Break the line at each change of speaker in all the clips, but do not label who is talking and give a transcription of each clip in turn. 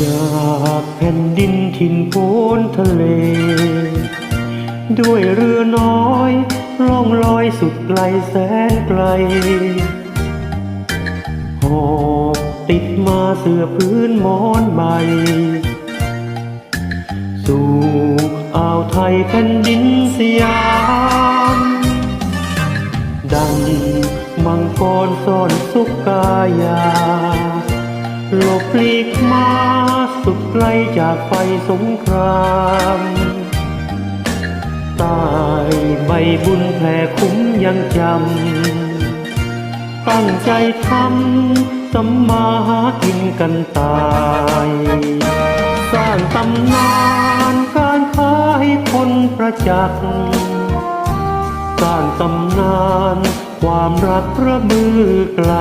จากแผ่นดินถิ่นโพนทะเล ด้วยเรือน้อยล่องลอยสุดไกลแสนไกลหอบติดมาเสื้อพื้นมอนใบ สู่อ่าวไทยแผ่นดินสยาม ดังมังกรซ่อนสุกกายา หลบหลีกมาสุดไกลจากไฟสงครามตายใบบุญแผ่คุ้มยังจำ ตั้งใจทำสัมมาหากินกันตาย สร้างตำนานการค้าให้คนประจักษ์ สร้างตำนานความรักระมือไกล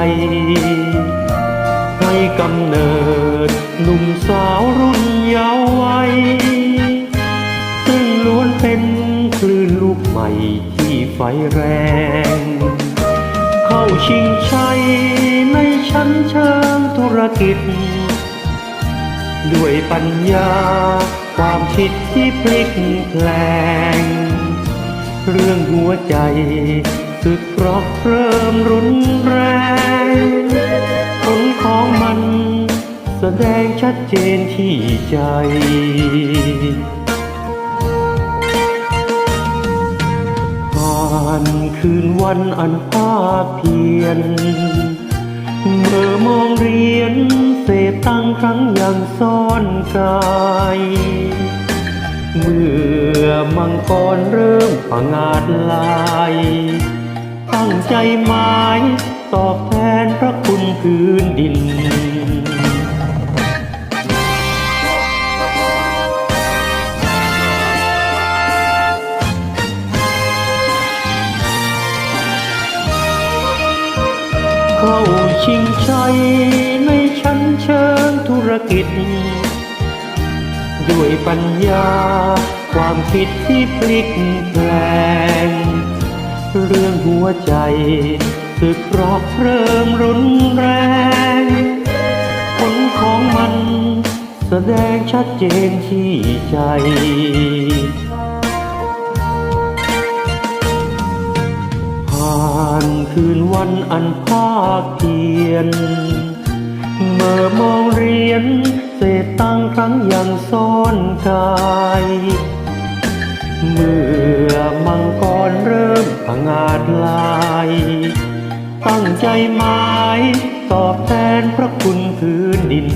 กำเนิดหนุ่มสาวรุ่นเยาว์วัยซึ่งล้วนเป็นคลื่นลูกใหม่ที่ไฟแรง เข้าชิงชัยในชั้นเชิงธุรกิจ ด้วยปัญญาความคิดที่พลิกแปลง เรื่องหัวใจสึกรักเริ่มรุน แสดงชัดเจนที่ใจ ผ่านคืนวันอันภาคเพียน เมื่อมองเรียนเศษตั้งค์ครั้งยังซ่อนกายเมื่อมังกรเริ่มผงาดลาย ตั้งใจหมายตอบแทนพระคุณพื้นดิน เข้าชิงชัยในชั้นเชิงธุรกิจ ด้วยปัญญาความคิดที่พลิกแปลง เรื่องหัวใจสึกรักเริ่มรุนแรง ผลของมันแสดงชัดเจนที่ใจ นคืนวันอันภาคเพียน เมื่อมองเรียน เศษตั้งค์ครั้งยังซ่อนกาย เมื่อมังกรเริ่มผงาดลาย ตั้งใจหมายตอบแทนพระคุณพื้นดิน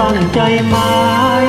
ตั้งใจหมาย